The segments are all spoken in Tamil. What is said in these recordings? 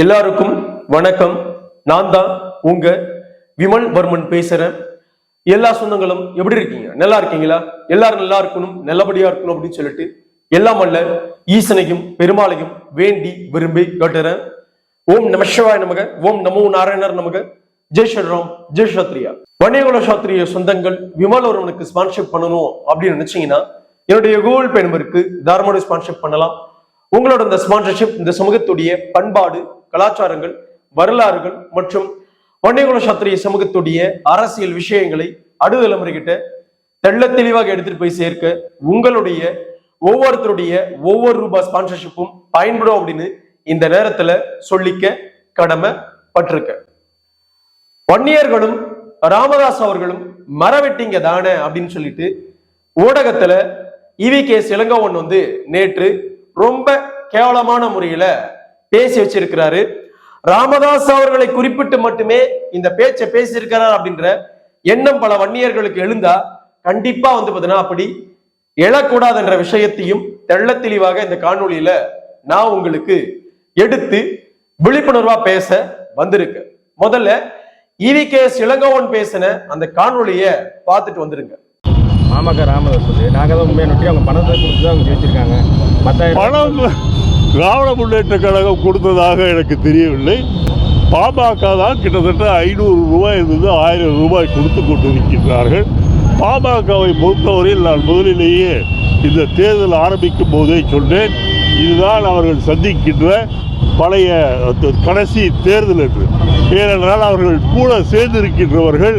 எல்லாருக்கும் வணக்கம். நான் தான் உங்க விமல் வர்மன் பேசுறேன். எல்லா சொந்தங்களும் எப்படி இருக்கீங்க? நல்லா இருக்கீங்களா? எல்லாரும் நல்லா இருக்கணும் நல்லபடியா இருக்கணும் அப்படின்னு சொல்லிட்டு எல்லாம் அல்ல ஈசனையும் பெருமாளையும் வேண்டி விரும்பி கட்டுறேன். ஓம் நம சிவாய நமக ஓம் நமோ நாராயணர் நமக. ஜெய் ஸ்ரீராம் ஜெய் சாத்ரியா வணியகுல சாத்திரிய சொந்தங்கள் விமல் ஒருவனுக்கு ஸ்பான்ஷிப் பண்ணணும் அப்படின்னு நினைச்சீங்கன்னா என்னுடைய கூகுள் பே நம்பருக்கு தாராளமாக ஸ்பான்ஷிப் பண்ணலாம். உங்களோட இந்த ஸ்பான்சர்ஷிப் இந்த சமூகத்துடைய பண்பாடு கலாச்சாரங்கள் வரலாறுகள் மற்றும் வன்னியகுல சாத்திரிய சமூகத்துடைய அரசியல் விஷயங்களை அடுதலைமுறைகிட்ட தெள்ள தெளிவாக எடுத்துட்டு போய் சேர்க்க உங்களுடைய ஒவ்வொருத்தருடைய ஒவ்வொரு ரூபாய் ஸ்பான்சர்ஷிப்பும் பயன்படும் அப்படின்னு இந்த நேரத்துல சொல்லிக்க கடமைப்பட்டிருக்க. வன்னியர்களும் ராமதாஸ் அவர்களும் மரவெட்டிங்க தானே அப்படின்னு சொல்லிட்டு ஊடகத்துல இவி கே சிலங்கவன் வந்து நேற்று ரொம்ப கேவலமான முறையில பேசி வச்சிருக்கிறாரு. ராமதாஸ் அவர்களை குறிப்பிட்டு மட்டுமே இந்த பேச்சை பேசியிருக்கிறார் அப்படின்ற எண்ணம் பல வன்னியர்களுக்கு எழுந்தா கண்டிப்பா வந்து பாத்தீங்கன்னா அப்படி எழக்கூடாதுன்ற விஷயத்தையும் தெள்ள தெளிவாக இந்த காணொளியில நான் உங்களுக்கு எடுத்து விழிப்புணர்வா பேச வந்திருக்கு. முதல்ல இவி கே இளங்கோவன் பேசின அந்த காணொளிய பார்த்துட்டு வந்துருங்க. மாமாக்கா ராமதாஸ் சொல்லி. நாங்கள் தான் உண்மையை நோட்டி அவங்க பணத்தை கொடுத்து தான் அவங்க ஜெயிச்சிருக்காங்க. மற்ற பணம் திராவிட முன்னேற்ற கழகம் கொடுத்ததாக எனக்கு தெரியவில்லை. பாமக தான் கிட்டத்தட்ட ஐநூறு ரூபாய் இருந்து ஆயிரம் ரூபாய் கொடுத்து கொண்டிருக்கின்றார்கள். பாமகவை பொறுத்தவரையில் நான் முதலிலேயே இந்த தேர்தல் ஆரம்பிக்கும் போதே சொன்னேன். இதுதான் அவர்கள் சந்திக்கின்ற பழைய கடைசி தேர்தல் என்று. ஏனென்றால் அவர்கள் கூட சேர்ந்திருக்கின்றவர்கள்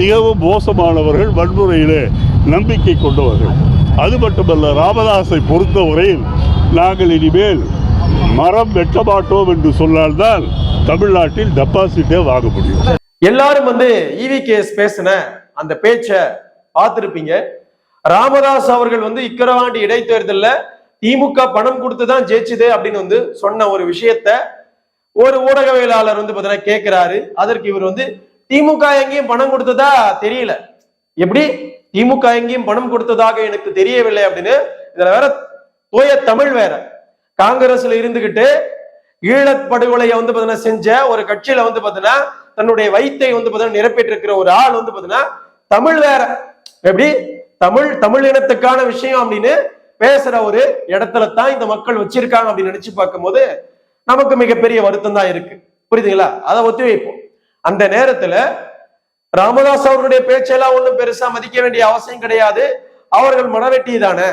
மிகவும் மோசமானவர்கள் வன்முறையிலே நம்பிக்கை கொண்டவர்கள். அது மட்டுமல்ல ராமதாஸை பொறுத்தவரையில் நாங்கள் இனிமேல் மரம் வெட்ட மாட்டோம் என்று சொன்னால்தான் தமிழ்நாட்டில் டெபாசிட்டே வாங்க முடியும். எல்லாரும் வந்து இவி கேஸ் பேசின அந்த பேச்சை பார்த்திருப்பீங்க. ராமதாஸ் அவர்கள் வந்து இக்கரவாண்டி இடைத்தேர்தல்ல திமுக பணம் கொடுத்து தான் ஜெயிச்சுது அப்படின்னு வந்து சொன்ன ஒரு விஷயத்த ஒரு ஊடகவியலாளர் வந்து பாத்தீங்கன்னா கேட்கிறாரு. அதற்கு இவர் வந்து திமுக எங்கேயும் பணம் கொடுத்ததா? தெரியல. எப்படி? திமுக எங்கேயும் பணம் கொடுத்ததாக எனக்கு தெரியவில்லை அப்படின்னு. இதுல வேற தூய தமிழ் வேற. காங்கிரஸ்ல இருந்துகிட்டு ஈழத் படுகொலையை வந்து பாத்தீங்கன்னா செஞ்ச ஒரு கட்சியில வந்து பாத்தீங்கன்னா தன்னுடைய வைத்தை வந்து பாத்தீங்கன்னா நிரப்பிட்டு ஒரு ஆள் வந்து பாத்தீங்கன்னா தமிழ் வேற. எப்படி? தமிழ் தமிழ் இனத்துக்கான விஷயம் அப்படின்னு பேசுற ஒரு இடத்துல தான் இந்த மக்கள் வச்சிருக்காங்க அப்படின்னு நினைச்சு பார்க்கும்போது நமக்கு மிகப்பெரிய வருத்தம் தான் இருக்கு. புரியுதுங்களா? அதை ஒத்தி வைப்போம். அந்த நேரத்துல ராமதாஸ் அவர்களுடைய பேச்செல்லாம் ஒன்றும் பெருசா மதிக்க வேண்டிய அவசியம் கிடையாது. அவர்கள் மனவெட்டி தானே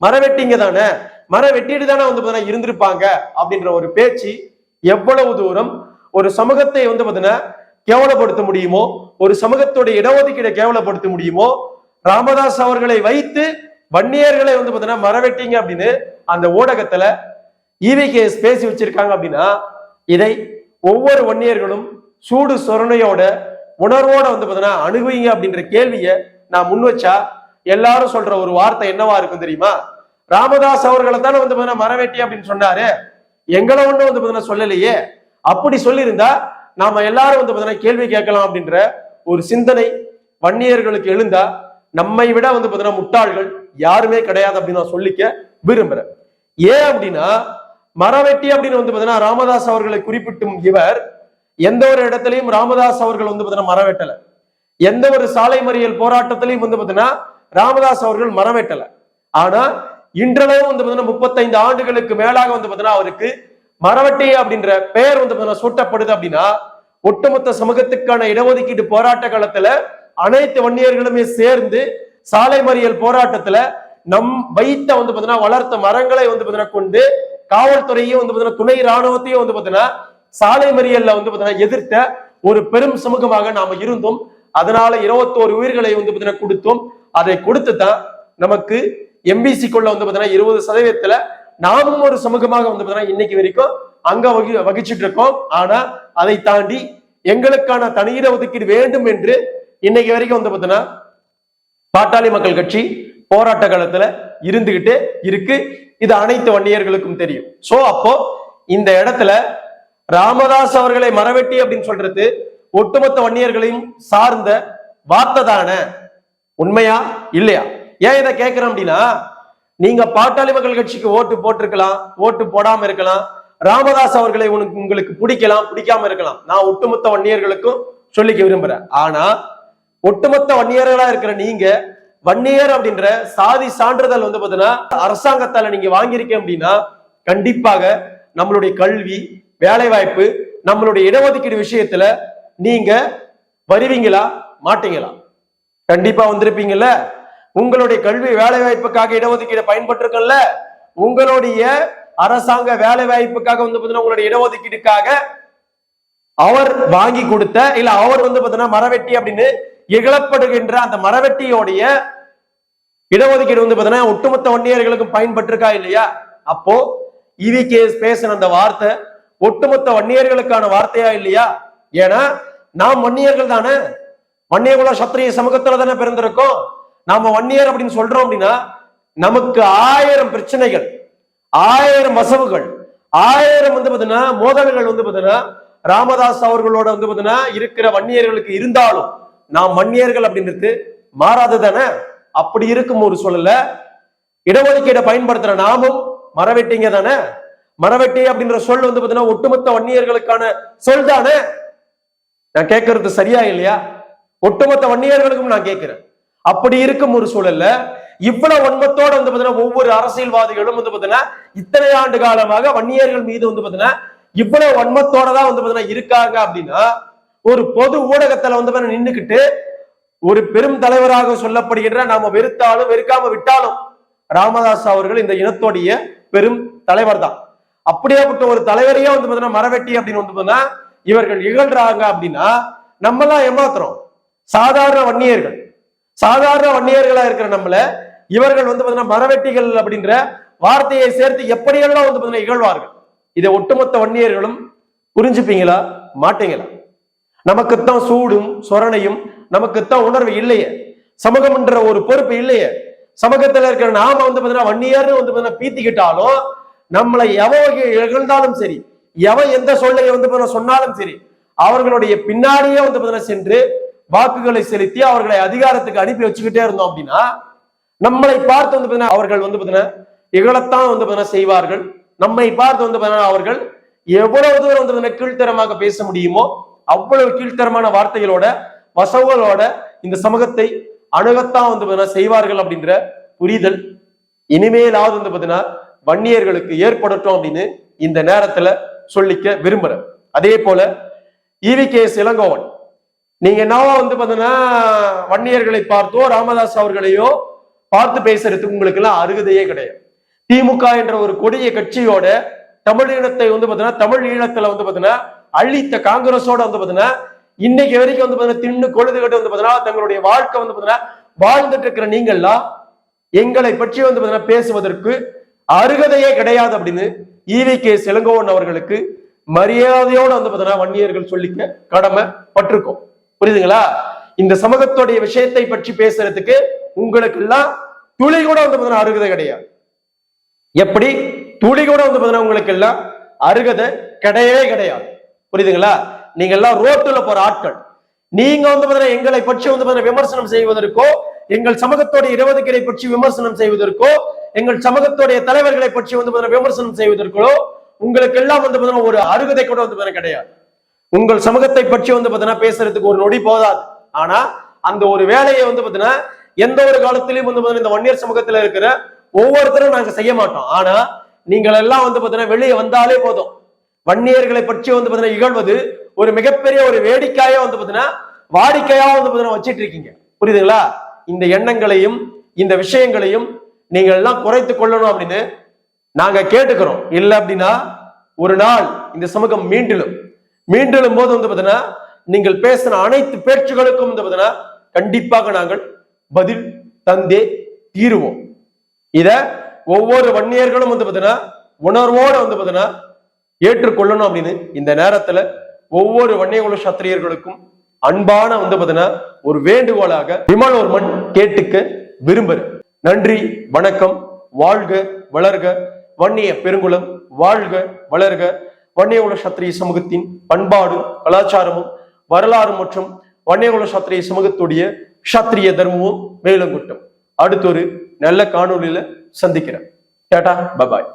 மரவெட்டிங்க தானே? மர வெட்டிட்டு தானே வந்து பாத்தீங்கன்னா இருந்திருப்பாங்க அப்படின்ற ஒரு பேச்சு எவ்வளவு தூரம் ஒரு சமூகத்தை வந்து பார்த்தீங்கன்னா கேவலப்படுத்த முடியுமோ ஒரு சமூகத்தோட இடஒதுக்கீடை கேவலப்படுத்த முடியுமோ ராமதாஸ் அவர்களை வைத்து வன்னியர்களை வந்து பார்த்தீங்கன்னா மரவெட்டிங்க அப்படின்னு அந்த ஊடகத்துல ஈவிகேஸ் பேசி வச்சிருக்காங்க அப்படின்னா இதை ஒவ்வொரு வன்னியர்களும் சூடு சொரணையோட உணர்வோட வந்து பார்த்தீங்கன்னா அணுகுவீங்க அப்படின்ற கேள்வியை நான் முன் வச்சா எல்லாரும் சொல்ற ஒரு வார்த்தை என்னவா இருக்கும் தெரியுமா? ராமதாஸ் அவர்களை தானே வந்து பாத்தீங்கன்னா மரவெட்டி அப்படின்னு சொன்னாரு. எங்களை ஒண்ணும் வந்து பாத்தீங்கன்னா சொல்லலையே. அப்படி சொல்லியிருந்தா நாம எல்லாரும் வந்து பாத்தீங்கன்னா கேள்வி கேட்கலாம் அப்படின்ற ஒரு சிந்தனை வன்னியர்களுக்கு எழுந்தா நம்மை விட வந்து பாத்தீங்கன்னா முட்டாள்கள் யாருமே கிடையாது அப்படின்னு நான் சொல்லிக்க விரும்புறேன். ஏன் அப்படின்னா மரவெட்டி அப்படின்னு வந்து பாத்தீங்கன்னா ராமதாஸ் அவர்களை குறிப்பிட்டும் இவர் எந்த ஒரு இடத்துலயும் ராமதாஸ் அவர்கள் வந்து பாத்தீங்கன்னா மரவெட்டல. எந்த ஒரு சாலை மறியல் போராட்டத்திலையும் வந்து பாத்தீங்கன்னா ராமதாஸ் அவர்கள் மரம் வெட்டல ஆனா இன்றளவு வந்து பாத்தீங்கன்னா முப்பத்தைந்து ஆண்டுகளுக்கு மேலாக வந்து பாத்தீங்கன்னா அவருக்கு மரவட்டி அப்படின்ற பெயர் வந்து பாத்தீங்கன்னா சூட்டப்படுது அப்படின்னா ஒட்டுமொத்த சமூகத்துக்கான இடஒதுக்கீடு போராட்ட காலத்துல அனைத்து வன்னியர்களுமே சேர்ந்து சாலை மறியல் போராட்டத்துல நம் வைத்த வந்து பாத்தீங்கன்னா வளர்த்த மரங்களை வந்து பாத்தீங்கன்னா கொண்டு காவல்துறையும் வந்து பாத்தீங்கன்னா துணை ராணுவத்தையும் வந்து பாத்தீங்கன்னா சாலை மறியல்ல வந்து பாத்தீங்கன்னா எதிர்த்த ஒரு பெரும் சமூகமாக நாம இருந்தோம். அதனால இருபத்தோரு உயிர்களை வந்து பாத்தீங்கன்னா கொடுத்தோம். அதை கொடுத்து தான் நமக்கு எம்பிசிக்குள்ள வந்து பாத்தீங்கன்னா இருபது சதவீதத்துல நாமும் ஒரு சமூகமாக வந்து பாத்தீங்கன்னா இன்னைக்கு வரைக்கும் அங்க வகி வகிச்சிட்டு இருக்கோம். ஆனா அதை தாண்டி எங்களுக்கான தனியிட ஒதுக்கீடு வேண்டும் என்று இன்னைக்கு வரைக்கும் வந்து பாத்தீங்கன்னா பாட்டாளி மக்கள் கட்சி போராட்ட காலத்துல இருந்துகிட்டு இருக்கு. இது அனைத்து வன்னியர்களுக்கும் தெரியும். சோ அப்போ இந்த இடத்துல ராமதாஸ் அவர்களை மரவெட்டி அப்படின்னு சொல்றது ஒட்டுமொத்த வன்னியர்களையும் சார்ந்த வார்த்தை தானே? உண்மையா? இல்லையா? ஏன் இதை கேட்கிறேன் அப்படின்னா நீங்க பாட்டாளி மக்கள் கட்சிக்கு ஓட்டு போட்டிருக்கலாம் ஓட்டு போடாம இருக்கலாம் ராமதாஸ் அவர்களை உனக்கு உங்களுக்கு பிடிக்கலாம் பிடிக்காம இருக்கலாம். நான் ஒட்டுமொத்த வன்னியர்களுக்கும் சொல்லிக்க விரும்புறேன். ஆனா ஒட்டுமொத்த வன்னியர்களா இருக்கிற நீங்க வன்னியர் அப்படின்ற சாதி சான்றிதழ் வந்து பாத்தீங்கன்னா அரசாங்கத்தால நீங்க வாங்கியிருக்கீங்க அப்படின்னா கண்டிப்பாக நம்மளுடைய கல்வி வேலை வாய்ப்பு நம்மளுடைய இடஒதுக்கீடு விஷயத்துல நீங்க வருவீங்களா மாட்டீங்களா? கண்டிப்பா வந்திருப்பீங்கல்ல? உங்களுடைய கல்வி வேலை வாய்ப்புக்காக இடஒதுக்கீடு பயன்பட்டிருக்கல உங்களுடைய அரசாங்க வேலை வாய்ப்புக்காக வந்து பாத்தீங்கன்னா உங்களுடைய இடஒதுக்கீடுக்காக அவர் வாங்கி கொடுத்த இல்ல அவர் வந்து பாத்தீங்கன்னா மரவெட்டி அப்படின்னு இகழப்படுகின்ற அந்த மரவெட்டியோடைய இடஒதுக்கீடு வந்து பாத்தீங்கன்னா ஒட்டுமொத்த வன்னியர்களுக்கும் பயன்பட்டிருக்கா இல்லையா? அப்போ இவி கேஸ் பேசின அந்த வார்த்தை ஒட்டுமொத்த வன்னியர்களுக்கான வார்த்தையா இல்லையா? ஏன்னா நாம் வன்னியர்கள் தானே. வன்னியகுல சத்திரிய சமூகத்துல தானே பிறந்திருக்கோம். நாம வன்னியர் அப்படின்னு சொல்றோம் அப்படின்னா நமக்கு ஆயிரம் பிரச்சனைகள் ஆயிரம் வசவுகள் ஆயிரம் வந்து பாத்தீங்கன்னா மோதல்கள் வந்து பாத்தீங்கன்னா ராமதாஸ் அவர்களோட வந்து பாத்தீங்கன்னா இருக்கிற வன்னியர்களுக்கு இருந்தாலும் நாம் வன்னியர்கள் அப்படின்றது மாறாது தானே? அப்படி இருக்கும் ஒரு சூழல்ல இடஒதுக்கீடை பயன்படுத்துற நாமும் மரவெட்டிங்க தானே? மரவெட்டி அப்படின்ற சொல் வந்து பாத்தீங்கன்னா ஒட்டுமொத்த வன்னியர்களுக்கான சொல் தானே? நான் கேட்கறது சரியா இல்லையா? ஒட்டுமொத்த வன்னியர்களுக்கும் நான் கேட்கிறேன். அப்படி இருக்கும் ஒரு சூழல்ல இவ்வளவு வன்மத்தோட வந்து பாத்தீங்கன்னா ஒவ்வொரு அரசியல்வாதிகளும் வந்து பாத்தீங்கன்னா இத்தனை ஆண்டு காலமாக வன்னியர்கள் மீது வந்து பாத்தீங்கன்னா இவ்வளவு வன்மத்தோட தான் வந்து பாத்தீங்கன்னா இருக்காங்க அப்படின்னா ஒரு பொது ஊடகத்துல வந்து பாத்தீங்கன்னா ஒரு பெரும் தலைவராக சொல்லப்படுகின்ற நாம வெறுத்தாலும் வெறுக்காம விட்டாலும் ராமதாஸ் அவர்கள் இந்த இனத்தோடைய பெரும் தலைவர் தான் அப்படியாப்பட்ட ஒரு தலைவரையே வந்து பாத்தீங்கன்னா மரவெட்டி அப்படின்னு வந்து பாத்தீங்கன்னா இவர்கள் இகழ்றாங்க அப்படின்னா நம்மலாம் ஏமாத்துறோம். சாதாரண வன்னியர்கள். சாதாரண வன்னியர்களா இருக்கிற நம்மள இவர்கள் வந்து பாத்தீங்கன்னா மரவெட்டிகள் அப்படின்ற வார்த்தையை சேர்த்து எப்படியெல்லாம் வந்து பாத்தீங்கன்னா இகழ்வார்கள். இதை ஒட்டுமொத்த வன்னியர்களும் புரிஞ்சுப்பீங்களா? மாட்டீங்களா? நமக்குத்தான் சூடும் சொரணையும் நமக்குத்தான் உணர்வு இல்லையே. சமூகம்ன்ற ஒரு பொறுப்பு இல்லையே. சமூகத்துல இருக்கிற நாம வந்து பாத்தீங்கன்னா வன்னியர்னு வந்து பாத்தீங்கன்னா பீத்திக்கிட்டாலும் நம்மளை எவன் இகழ்ந்தாலும் சரி எவன் எந்த சொல்லையை வந்து பாத்தீங்கன்னா சொன்னாலும் சரி அவர்களுடைய பின்னாடியே வந்து பாத்தீங்கன்னா சென்று வாக்குகளை செலுத்தி அவர்களை அதிகாரத்துக்கு அனுப்பி வச்சுக்கிட்டே இருந்தோம் அப்படின்னா நம்மளை பார்த்து வந்து பாத்தீங்கன்னா அவர்கள் வந்து பாத்தீங்கன்னா இகழத்தான் வந்து பாத்தீங்கன்னா செய்வார்கள். நம்மை பார்த்து வந்து பாத்தீங்கன்னா அவர்கள் எவ்வளவு தூரம் வந்து கீழ்த்தரமாக பேச முடியுமோ அவ்வளவு கீழ்த்தரமான வார்த்தைகளோட வசவுகளோட இந்த சமூகத்தை அணுகத்தான் வந்து பாத்தீங்கன்னா செய்வார்கள் அப்படின்ற புரிதல் இனிமேலாவது வந்து பாத்தீங்கன்னா வன்னியர்களுக்கு ஏற்படட்டும் அப்படின்னு இந்த நேரத்துல சொல்லிக்க விரும்புறேன். அதே போல இவி கே இளங்கோவன் நீங்க என்னவோ வந்து பாத்தீங்கன்னா வன்னியர்களை பார்த்தோ ராமதாஸ் அவர்களையோ பார்த்து பேசுறதுக்கு உங்களுக்கு எல்லாம் அருகதையே கிடையாது. திமுக என்ற ஒரு கொடிய கட்சியோட தமிழ் இனத்தை வந்து பாத்தீங்கன்னா தமிழ் ஈழத்துல வந்து பாத்தீங்கன்னா அழித்த காங்கிரஸோட வந்து பாத்தீங்கன்னா இன்னைக்கு வரைக்கும் வந்து பாத்தீங்கன்னா தின்னு கொழுதுகிட்டு வந்து பாத்தீங்கன்னா தங்களுடைய வாழ்க்கை வந்து பாத்தீங்கன்னா வாழ்ந்துட்டு இருக்கிற நீங்கள்லாம் எங்களை பற்றி வந்து பாத்தீங்கன்னா பேசுவதற்கு அருகதையே கிடையாது அப்படின்னு ஈவி கே இளங்கோவன் அவர்களுக்கு மரியாதையோட வந்து பாத்தீங்கன்னா வன்னியர்கள் சொல்லிக்க கடமை பட்டிருக்கோம் புரியுதுங்களா? இந்த சமூகத்துடைய விஷயத்தை பற்றி பேசுறதுக்கு உங்களுக்கு எல்லாம் துளி கூட வந்து பாத்தீங்கன்னா அருகதை கிடையாது. எப்படி? துளி கூட வந்து பாத்தீங்கன்னா உங்களுக்கு எல்லாம் அருகதை கிடையவே கிடையாது. புரியுதுங்களா? நீங்க எல்லாம் ரோட்டுல போற ஆட்கள். நீங்க வந்து பாத்தீங்கன்னா எங்களை பற்றி வந்து பாத்தீங்கன்னா விமர்சனம் செய்வதற்கோ எங்கள் சமூகத்தோடைய இடஒதுக்கீடை பற்றி விமர்சனம் செய்வதற்கோ எங்கள் சமூகத்துடைய தலைவர்களை பற்றி வந்து விமர்சனம் செய்வதற்கோ உங்களுக்கு எல்லாம் வந்து ஒரு அருகதை கூட வந்து கிடையாது. உங்கள் சமூகத்தை பற்றி வந்து பாத்தீங்கன்னா பேசுறதுக்கு ஒரு நொடி போதாது. ஆனா அந்த ஒரு வேலையை வந்து பாத்தீங்கன்னா எந்த ஒரு காலத்திலயும் வந்து பாத்தீங்கன்னா இந்த வன்னியர் சமூகத்துல இருக்கிற ஒவ்வொருத்தரும் நாங்க செய்ய மாட்டோம். ஆனா நீங்கள் எல்லாம் வந்து பாத்தீங்கன்னா வெளியே வந்தாலே போதும். வன்னியர்களை பற்றி வந்து பாத்தீங்கன்னா இகழ்வது ஒரு மிகப்பெரிய ஒரு வேடிக்கையா வந்து பாத்தீங்கன்னா வாடிக்கையா வந்து பாத்தீங்கன்னா வச்சிட்டு இருக்கீங்க. புரியுதுங்களா? இந்த எண்ணங்களையும் இந்த விஷயங்களையும் நீங்கள் எல்லாம் குறைத்து கொள்ளணும் அப்படின்னு நாங்க கேட்டுக்கிறோம். இல்லை அப்படின்னா ஒரு நாள் இந்த சமூகம் மீண்டிலும் மீண்டும் போது வந்து பார்த்தீங்கன்னா நீங்கள் பேசின அனைத்து பேச்சுகளுக்கும் வந்து பார்த்தீங்கன்னா கண்டிப்பாக நாங்கள் பதில் தந்தே தீருவோம். இத ஒவ்வொரு வன்னியர்களும் வந்து பார்த்தீங்கன்னா உணர்வோட வந்து பார்த்தீங்கன்னா ஏற்றுக்கொள்ளணும் அப்படின்னு இந்த நேரத்துல ஒவ்வொரு வன்னியகுல சத்திரியர்களுக்கும் அன்பான வந்து பார்த்தீங்கன்னா ஒரு வேண்டுகோளாக விமானோர்மன் கேட்டுக்க விரும்புற நன்றி வணக்கம் வாழ்க வளர்க. வன்னிய பெருங்குளம் வாழ்க வளர்க. வன்னியகுல சத்திரிய சமூகத்தின் பண்பாடும் கலாச்சாரமும் வரலாறு மற்றும் வன்னியகுல சத்திரிய சமூகத்துடைய சத்திரிய தர்மமும் மேலும் அடுத்த ஒரு நல்ல காணொளியில சந்திக்கிறேன். Tata bye bye.